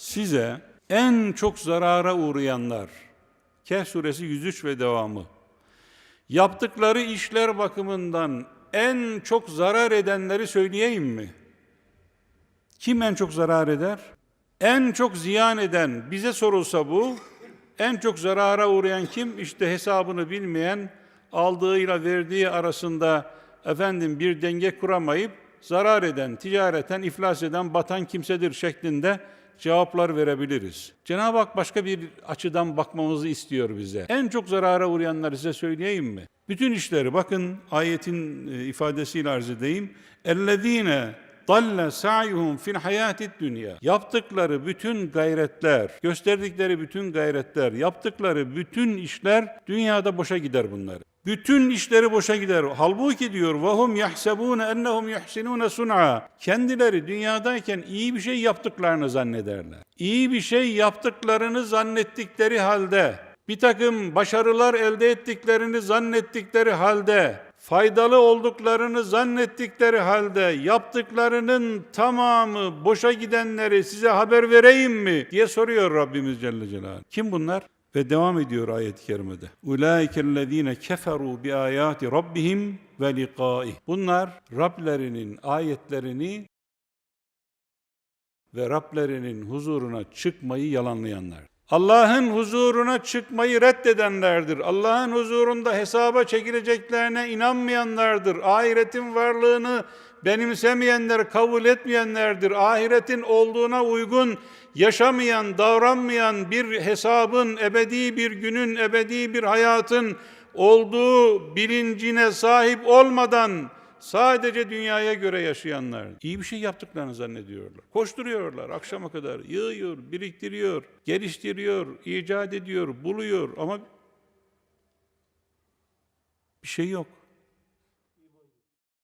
size en çok zarara uğrayanlar, Kehf suresi 103 ve devamı, yaptıkları işler bakımından en çok zarar edenleri söyleyeyim mi? Kim en çok zarar eder? En çok ziyan eden, bize sorulsa bu, en çok zarara uğrayan kim? İşte hesabını bilmeyen, aldığıyla verdiği arasında efendim bir denge kuramayıp zarar eden, ticareten iflas eden, batan kimsedir şeklinde cevaplar verebiliriz. Cenab-ı Hak başka bir açıdan bakmamızı istiyor bize. En çok zarara uğrayanları size söyleyeyim mi? Bütün işleri bakın ayetin e, ifadesiyle arz edeyim. اَلَّذ۪ينَ dalle sa'yuhum fil hayatid dünya. Yaptıkları bütün gayretler, gösterdikleri bütün gayretler, yaptıkları bütün işler dünyada boşa gider bunları. Bütün işleri boşa gider. Halbuki diyor vahum yahsebune ennehum yuhsinune sun'a. Kendileri dünyadayken iyi bir şey yaptıklarını zannederler. İyi bir şey yaptıklarını zannettikleri halde bir takım başarılar elde ettiklerini zannettikleri halde, faydalı olduklarını zannettikleri halde yaptıklarının tamamı boşa gidenleri size haber vereyim mi diye soruyor Rabbimiz Celle Celaluhu. Kim bunlar? Ve devam ediyor ayet-i kerimede. Keferu bi ayati rabbihim ve liqaih. Bunlar Rablerinin ayetlerini ve Rablerinin huzuruna çıkmayı yalanlayanlar. Allah'ın huzuruna çıkmayı reddedenlerdir. Allah'ın huzurunda hesaba çekileceklerine inanmayanlardır. Ahiretin varlığını benimsemeyenler, kabul etmeyenlerdir. Ahiretin olduğuna uygun yaşamayan, davranmayan bir hesabın, ebedi bir günün, ebedi bir hayatın olduğu bilincine sahip olmadan Sadece dünyaya göre yaşayanlar. iyi bir şey yaptıklarını zannediyorlar. Koşturuyorlar akşama kadar. Yığıyor, biriktiriyor, geliştiriyor, icat ediyor, buluyor ama bir şey yok.